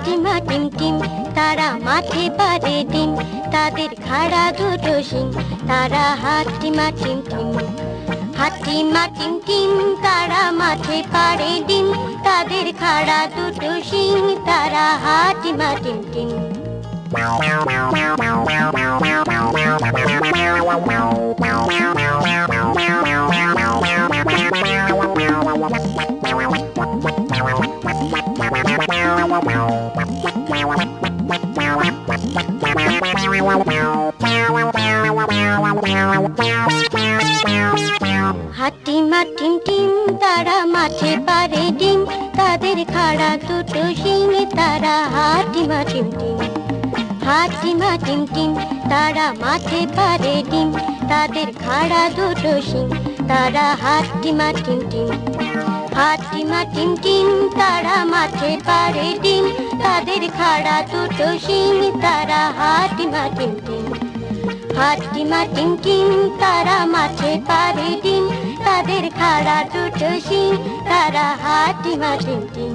হাটিমা টিম টিম, তারা মাঠে পারে ডিম। তাদের খাড়া দুটো শিং, তারা হাতিমা টিম টিম। হাতিমা টিম টিম, তারা মাঠে পারে ডিম। তাদের খাড়া দুটো শিং, তারা হাতিমা টিম। হাটিমা টিম টিম হাটিমা টিম টিম, তারা মাঠে পারে ডিম, তাদের খাড়া দুটো শিং, তারা হাটিমা টিম টিম হাটিমা টিম টিম, তারা মাঠে পারে ডিম, তাদের খাড়া দুটো শিং, তারা হাটিমা টিম টিম হাটিমা টিম টিম, তারা মাঠে পারে ডিম, তাদের খাড়া দুটো শিং, তারা হাটিমা টিম টিম।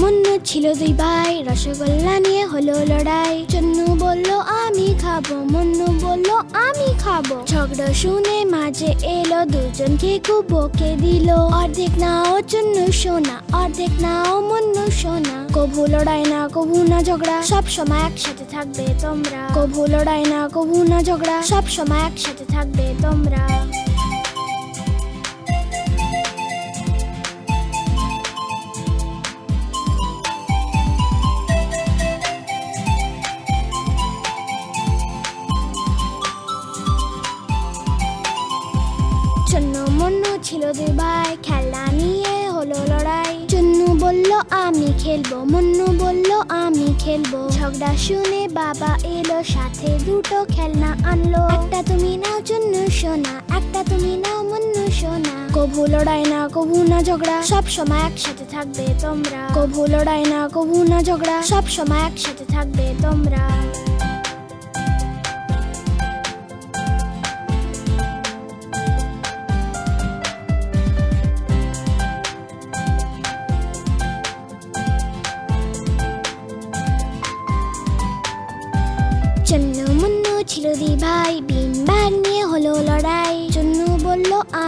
মুন্নু ছিল দুই ভাই, রসগোল্লা নিয়ে হলো লড়াই। চন্নু বলল, আমি খাব। মুন্নু বলল, আমি খাব। ঝগড়া শুনে মাঝে এলো দুজনকে খুব বকে দিল। অর্ধেক নাও চন্নু সোনা, অর্ধেক নাও মুন্নু সোনা। কভু লড়াই না, কভু না ঝগড়া, সব সময় একসাথে থাকবে তোমরা। কভু লড়াই না, কভু না ঝগড়া, সব সময় একসাথে থাকবে তোমরা। দুই ভাই খেলনা নিয়ে হলো লড়াই। চন্নু বলল, আমি খেলব। মুন্নু বলল, আমি খেলব। ঝগড়া শুনে বাবা এলো, সাথে দুটো খেলনা আনলো। একটা তুমি নাও চুন্ন সোনা, একটা তুমি নাও মুন্নু সোনা। কভু লড়াই না, কভু না ঝগড়া, সব সময় একসাথে থাকবে তোমরা। কভু লড়াই না, কভু না ঝগড়া, সব সময় একসাথে থাকবে তোমরা।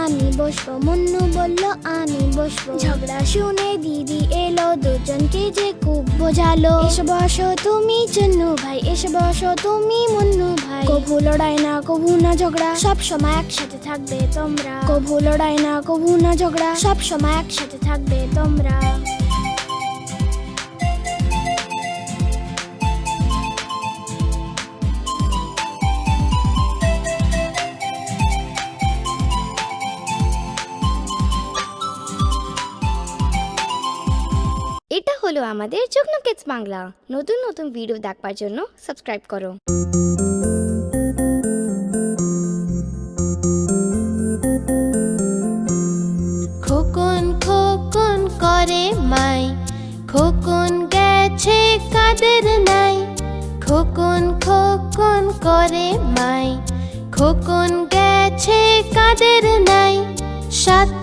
আমি বসবো। মুন্নু বলল, আমি বসবো। ঝগড়া শুনে দিদি এলো, দুজনকে যে খুব বোঝালো। এসে বসো তুমি, চুন্নু ভাই, এসে বসো তুমি, মুন্নু ভাই। কভু লড়াই না, কভু না ঝগড়া, সব সময় একসাথে থাকবে তোমরা। কভু লড়াই না, কভু না ঝগড়া, সব সময় একসাথে থাকবে তোমরা। আমাদের যুগ্ন কিডস বাংলা। নতুন নতুন ভিডিও দেখবার জন্য সাবস্ক্রাইব করো। খোকন খোকন করে মাই। খোকন গেছে কাদের নাই। খোকন খোকন করে মাই। খোকন গেছে কাদের নাই। সাতটা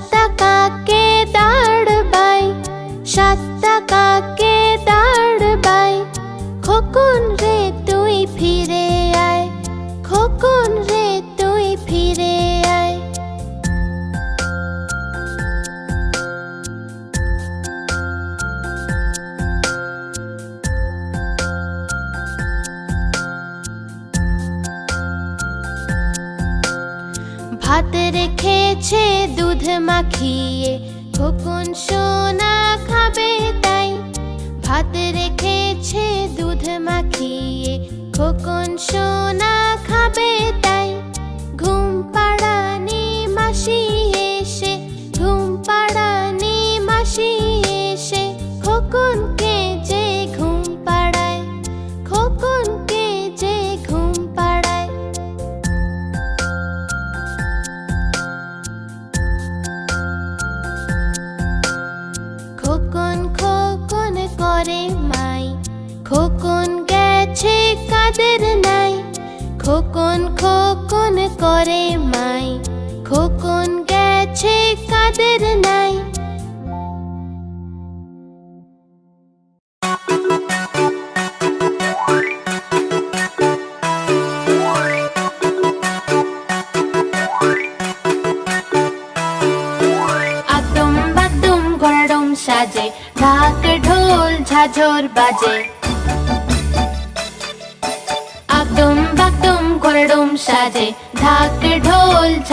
রেখেছে দুধ মাখিয়ে। খোকন সোনা খাবে তাই। ভাত রেখেছে দুধ মাখিয়ে। খোকন সোনা খাবে তাই। ঘুম পাড়ানি মাসি করে মাই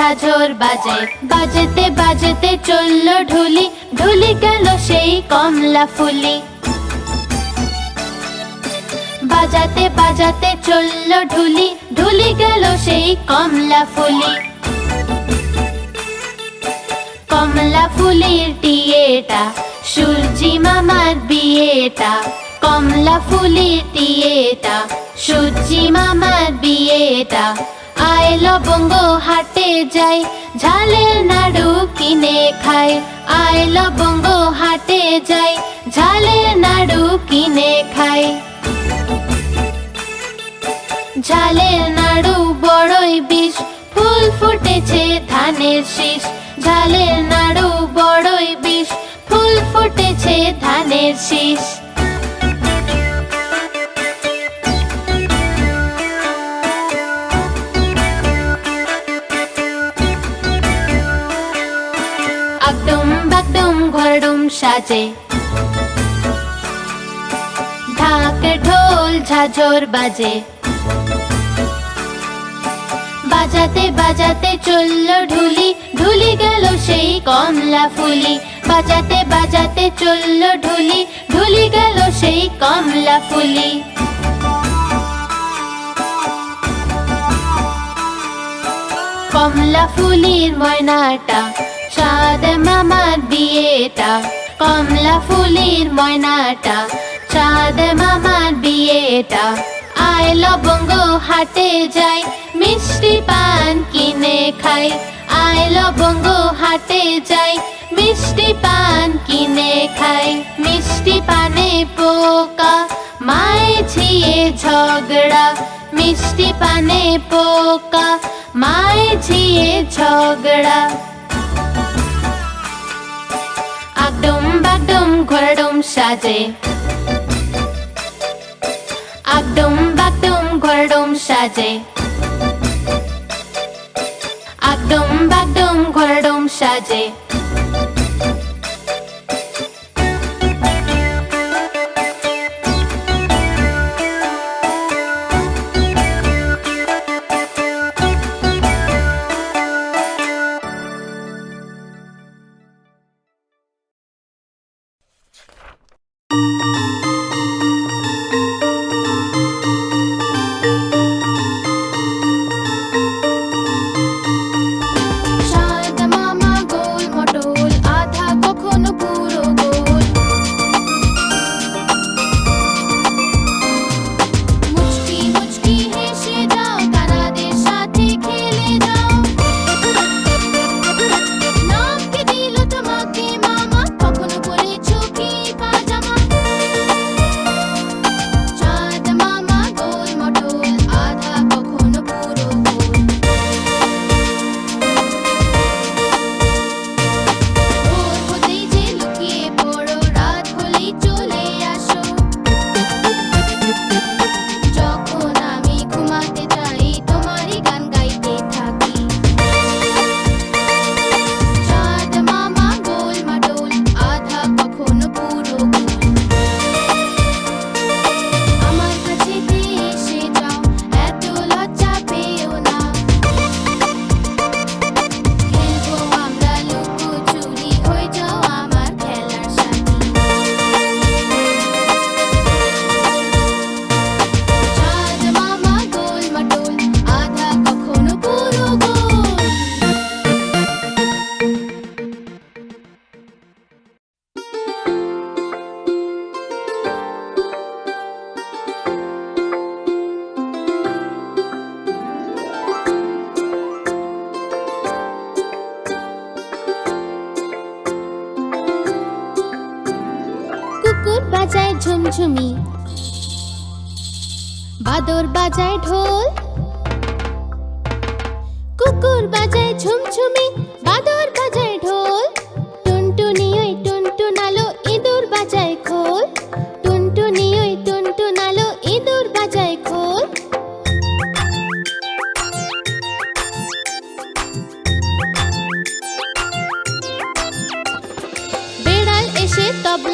ঝাঝর বাজে বাজতে বাজতে চলল ঢুলি ঢুলি গেল সেই কমলা ফুলি। বাজাতে বাজাতে চলল ঢুলি ঢুলি গেল সেই কমলা ফুলি। কমলা ফুলের টিয়েটা, সূর্যি মামার বিয়েটা। কমলা ফুলের টিয়েটা, সূর্যি মামার বিয়েটা। আয় লবঙ্গ হাটে যাই ঝালের নাড়ু কিনে খাই আয়, লবঙ্গ হাটে যাই ঝালের নাড়ু কিনে খাই ঝালের নাড়ু বড়ই বিষ, ফুল ফুটেছে ধানের শীষ। ঝালের নাড়ু বড়ই বিষ, ফুল ফুটেছে ধানের শীষ। ঘরডুম সাজে। ঢাক, ঢোল, ঝাঝর বাজে। বাজাতে বাজাতে চলল ঢুলি। ঢুলি গেল সেই কমলা ফুলি। বাজাতে বাজাতে চলল ঢুলি। ঢুলি গেল সেই কমলা ফুলি। কমলা ফুলির ময়নাটা চাঁদ মামার বিয়েটা, কমলা ফুলির ময়নাটা চাঁদ মামার বিয়েটা। আয় লবঙ্গ হাটে যাই, মিষ্টি পান কিনে খাই। আয় লবঙ্গ হাটে যাই, মিষ্টি পান কিনে খাই। মিষ্টি পানে পোকা, মায়ে ঝিয়ে ঝগড়া। মিষ্টি পানে পোকা, মায়ে ঝিয়ে ঝগড়া। আগডুম বাগডুম ঘোরডুম সাজে। আগডুম বাগডুম ঘোরডুম সাজে। আগডুম বাগডুম ঘোরডুম সাজে।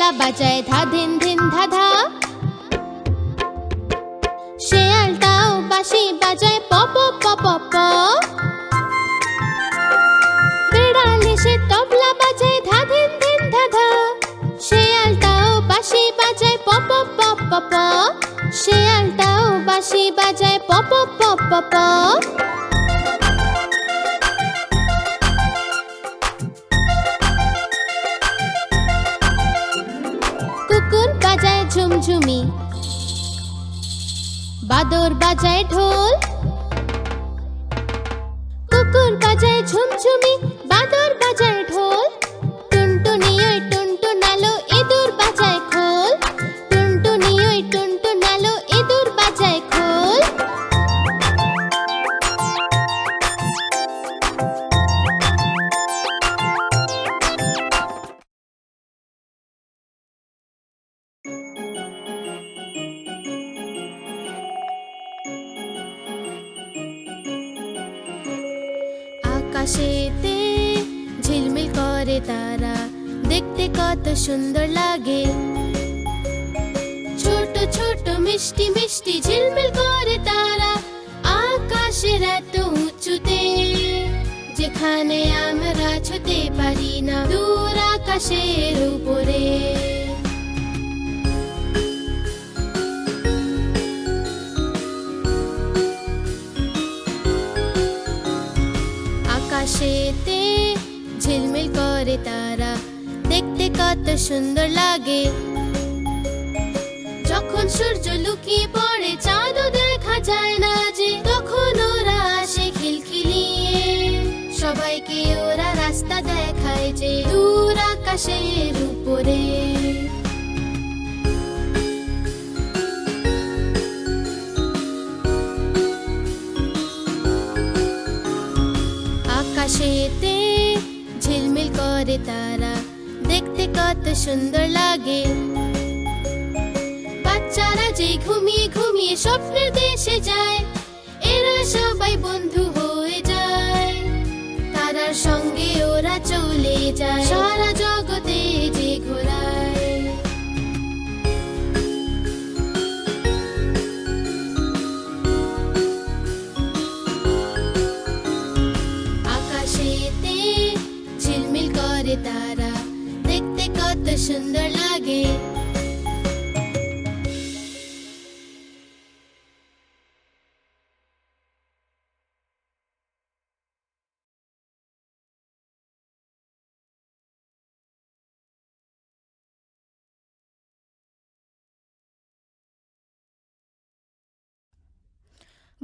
তবলা বাজায় ধা ধিন ধিন ধা ধা। শেয়ালটাও বাঁশি বাজায় প প প বেড়াল এসে তবলা বাজায় ধা ধিন ধিন ধা ধা। শেয়ালটাও বাজায় প প শেয়ালটাও বাঁশি বাজায় প প প। ঝুমঝুমি। বাদর বাজায় ঢোল। কুকুর বাজায় ঝুমঝুমি। এত উঁচুতে, যেখানে আমরা ছুতে পারি না, দূর আকাশের উপরে। আকাশেতে ঝিলমিল করে তারা, দেখতে কত সুন্দর লাগে। যখন সূর্য লুকিয়ে পড়ে রাস্তা দেখায় যে দূর আকাশের উপরে। আকাশেতে ঝিলমিল করে তারা, দেখতে কত সুন্দর লাগে। বাচ্চারা যে ঘুমিয়ে ঘুমিয়ে স্বপ্নের দেশে যায়, এরা সবাই বন্ধু চলে যায়। সারা জগতে যে ঘোরায় আকাশেতে ঝিলমিল করে তারা। দেখতে কত সুন্দর লাগে।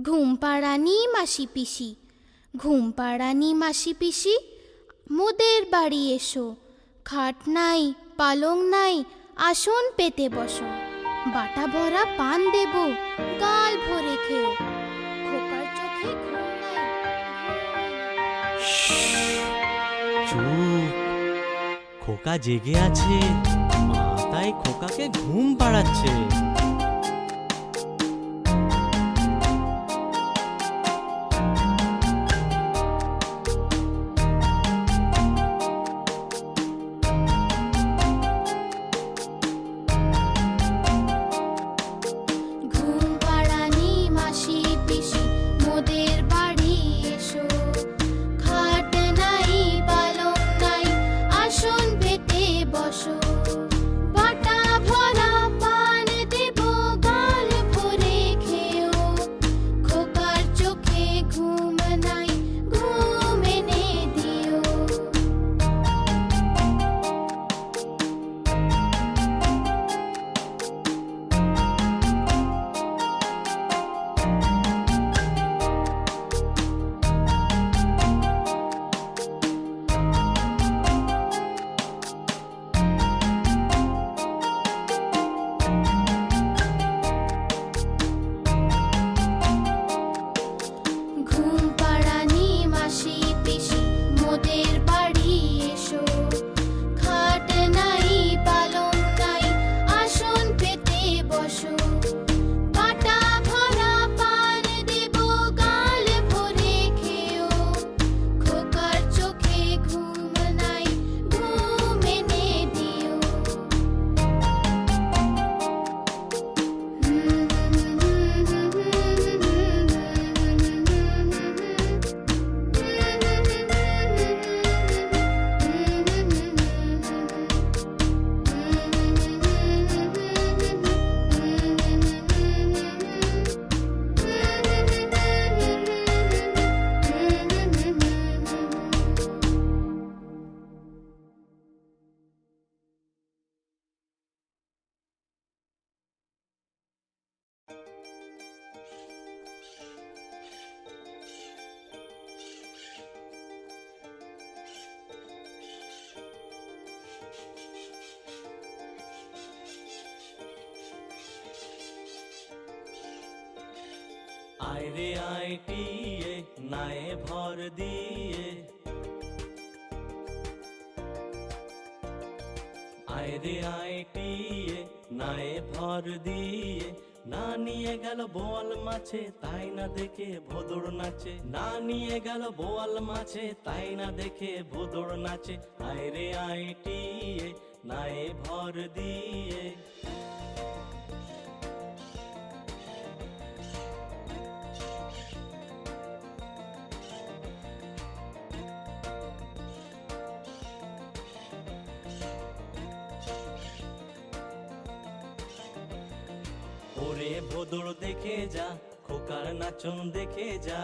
ঘুম পাড়ানি মাসি পিসি ঘুম পাড়ানি মাসি পিসি, মোদের বাড়ি এসো, খাট নাই, পালং নাই, আসন পেতে বসো, বাটা ভরা পান দেব, গাল ভরে খেও খোকার চোখে ঘুম নাই খোকা জেগে আছে, মা তাই খোকাকে ঘুম পাড়াচ্ছে। আয় রে আয় টিয়ে, নায়ে ভর দিয়ে। আয় রে আয় টিয়ে, নায়ে ভর দিয়ে। না নিয়ে গেল বোয়াল মাছে, তাই না দেখে ভোদর নাচে। না নিয়ে গেল বোয়াল মাছে, তাই না দেখে ভোদর নাচে। আয় রে আয় টিয়ে, নায়ে ভর দিয়ে। দেখে যা, খোকার নাচন দেখে যা।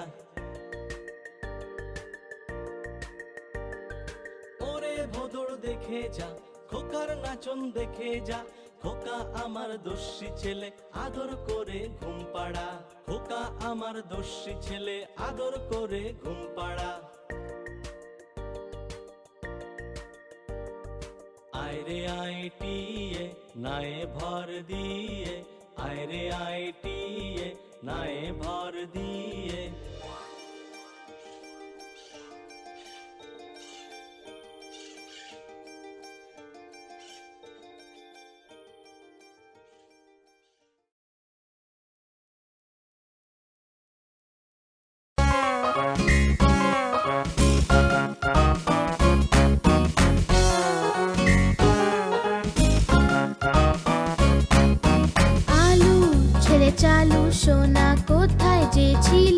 ওরে ভোদর দেখে যা, খোকার নাচন দেখে যা। খোকা আমার দস্যি ছেলে, আদর করে ঘুম পাড়া। খোকা আমার দস্যি ছেলে, আদর করে ঘুম পাড়া। আয়রে আইটিয়ে নায়ে ভর দিয়ে। আয়রে আইটিয়ে নায়ে ভর দিয়ে। সোনা কোথায় যে ছিলে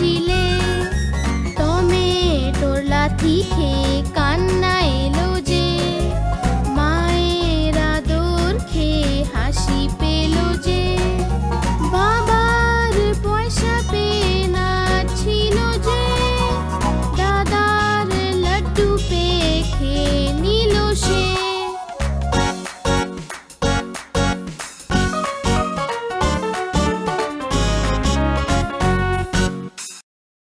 ছিলে।